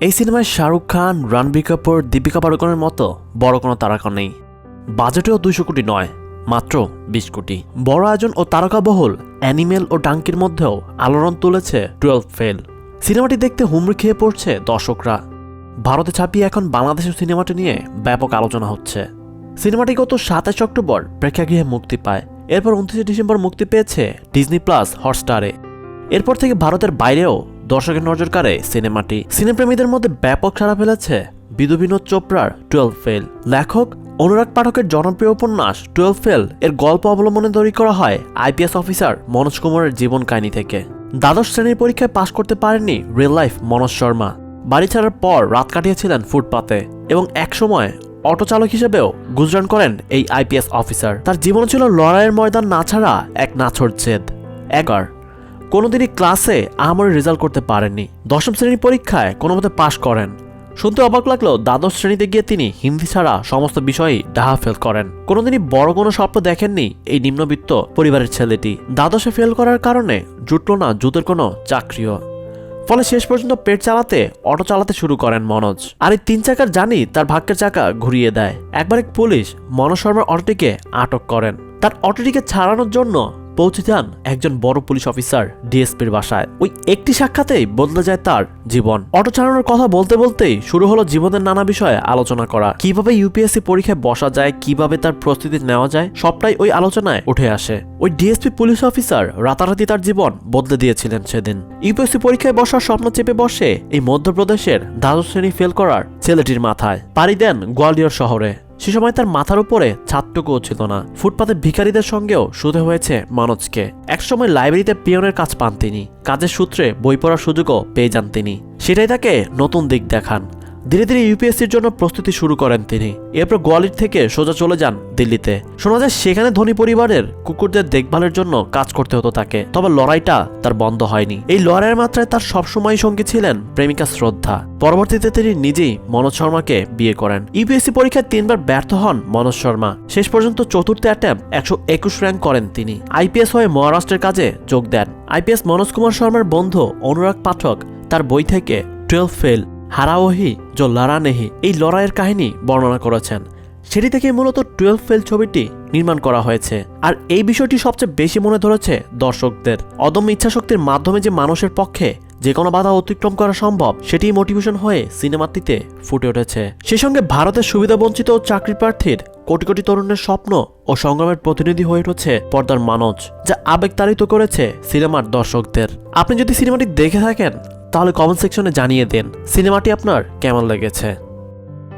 এই সিনেমায় শাহরুখ খান রণবীর কাপুর, দীপিকা পাড়ুকনের মতো বড় কোনো তারকা নেই। বাজেটেও দুইশো কোটি নয়, মাত্র বিশ কোটি। বড় আয়োজন ও তারকাবহুল অ্যানিমেল ও ডাঙ্কির মধ্যেও আলোড়ন তুলেছে টুয়েলভ ফেল। সিনেমাটি দেখতে হুমড়ি খেয়ে পড়ছে দর্শকরা। ভারতে ছাপিয়ে এখন বাংলাদেশের সিনেমাটি নিয়ে ব্যাপক আলোচনা হচ্ছে। সিনেমাটি গত সাতাশ অক্টোবর প্রেক্ষাগৃহে মুক্তি পায়। এরপর উনত্রিশে ডিসেম্বর মুক্তি পেয়েছে ডিজনি প্লাস হটস্টারে। এরপর থেকে ভারতের বাইরেও দর্শকের নজর কাড়ে সিনেমাটি। সিনেপ্রেমীদের মধ্যে ব্যাপক সাড়া ফেলেছে বিদু বিনোদ চোপড়ার টুয়েলভ ফেল। লেখক অনুরাগ পাঠকের জনপ্রিয় উপন্যাস টুয়েলভ ফেল এর গল্প অবলম্বনে তৈরি করা হয় আইপিএস অফিসার মনোজ কুমারের জীবন কাহিনী থেকে। দ্বাদশ শ্রেণির পরীক্ষায় পাশ করতে পারেননি রিয়েল লাইফ মনোজ শর্মা। বাড়ি ছাড়ার পর রাত কাটিয়েছিলেন ফুটপাতে এবং একসময় অটো চালক হিসেবেও গুজরান করেন এই আইপিএস অফিসার। তার জীবন ছিল লড়াইয়ের ময়দান না ছাড়া এক নাছর জেদ। একবার কোনোদিনই ক্লাসে আহামরি রেজাল্ট করতে পারেননি। দশম শ্রেণির পরীক্ষায় কোনো মতে পাশ করেন। শুনতে অবাক লাগলেও দ্বাদশ শ্রেণীতে গিয়ে তিনি হিন্দি ছাড়া সমস্ত বিষয়েই ডাহা ফেল করেন। কোনোদিনই বড় কোনো স্বপ্ন দেখেননি এই নিম্নবিত্ত পরিবারের ছেলেটি। দ্বাদশে ফেল করার কারণে জুটল না জুতের কোনো চাকরিও। ফলে শেষ পর্যন্ত পেট চালাতে, অটো চালাতে শুরু করেন মনোজ। আর এই তিন চাকার জানি তার ভাগ্যের চাকা ঘুরিয়ে দেয়। একবার এক পুলিশ মনোজ শর্মার অটোটিকে আটক করেন। তার অটোটিকে ছাড়ানোর জন্য পৌঁছে যান একজন বড় পুলিশ অফিসার ডিএসপির বাসায়। ওই একটি সাক্ষাতেই বদলে যায় তার জীবন। অটো চালানোর কথা বলতে বলতেই শুরু হলো জীবনের নানা বিষয়ে আলোচনা করা। কীভাবে ইউপিএসসি পরীক্ষায় বসা যায়, কীভাবে তার প্রস্তুতি নেওয়া যায়, সবটাই ওই আলোচনায় উঠে আসে। ওই ডিএসপি পুলিশ অফিসার রাতারাতি তার জীবন বদলে দিয়েছিলেন সেদিন। ইউপিএসসি পরীক্ষায় বসার স্বপ্ন চেপে বসে এই মধ্যপ্রদেশের দ্বাদশ শ্রেণি ফেল করার ছেলেটির মাথায়। পাড়ি দেন গোয়ালিয়র শহরে। সে সময় তার মাথার উপরে ছাদটুকুও ছিল না। ফুটপাতে ভিখারিদের সঙ্গেও শুধু হয়েছে মানজকে। একসময় লাইব্রেরিতে পিয়নের কাজ পান তিনি। কাজের সূত্রে বই পড়ার সুযোগও পেয়ে যান তিনি। সেটাই তাকে নতুন দিক দেখান। ধীরে ধীরে ইউপিএসসির জন্য প্রস্তুতি শুরু করেন তিনি। এরপর গোয়ালির থেকে সোজা চলে যান দিল্লিতে। শোনা যায় সেখানে ধনী পরিবারের কুকুরদের দেখভালের জন্য কাজ করতে হতো তাকে, তবে লড়াইটা তার বন্ধ হয়নি। এই লড়াইয়ের মাত্রায় তার সবসময় সঙ্গী ছিলেন প্রেমিকা শ্রদ্ধা। পরবর্তীতে তিনি নিজেই মনোজ শর্মাকে বিয়ে করেন। ইউপিএসসি পরীক্ষায় তিনবার ব্যর্থ হন মনোজ শর্মা। শেষ পর্যন্ত চতুর্থ অ্যাটেম্প একশো একুশ র্যাঙ্ক করেন তিনি। আইপিএস হয়ে মহারাষ্ট্রের কাজে যোগ দেন। আইপিএস মনোজ কুমার শর্মার বন্ধু অনুরাগ পাঠক তার বই থেকে টুয়েলভ ফেল হারাওহি জো লড়া নেহি এই লড়াইয়ের কাহিনী বর্ণনা করেছেন। সেটি থেকে মূলত টুয়েলভ ফেল ছবিটি নির্মাণ করা হয়েছে। আর এই বিষয়টি সবচেয়ে বেশি মনে ধরেছে দর্শকদের। অদম্য ইচ্ছাশক্তির মাধ্যমে যে মানুষের পক্ষে যে কোনো বাধা অতিক্রম করা সম্ভব সেটি মোটিভেশন হয়ে সিনেমাটিতে ফুটে উঠেছে। সেই সঙ্গে ভারতের সুবিধাবঞ্চিত ও চাকরি প্রার্থীর কোটি কোটি তরুণের স্বপ্ন ও সংগ্রামের প্রতিনিধি হয়ে উঠেছে পর্দার মানজ, যা আবেগ তাড়িত করেছে সিনেমার দর্শকদের। আপনি যদি সিনেমাটি দেখে থাকেন তাহলে কমেন্ট সেকশনে জানিয়ে দিন। সিনেমাটি আপনার কেমন লেগেছে?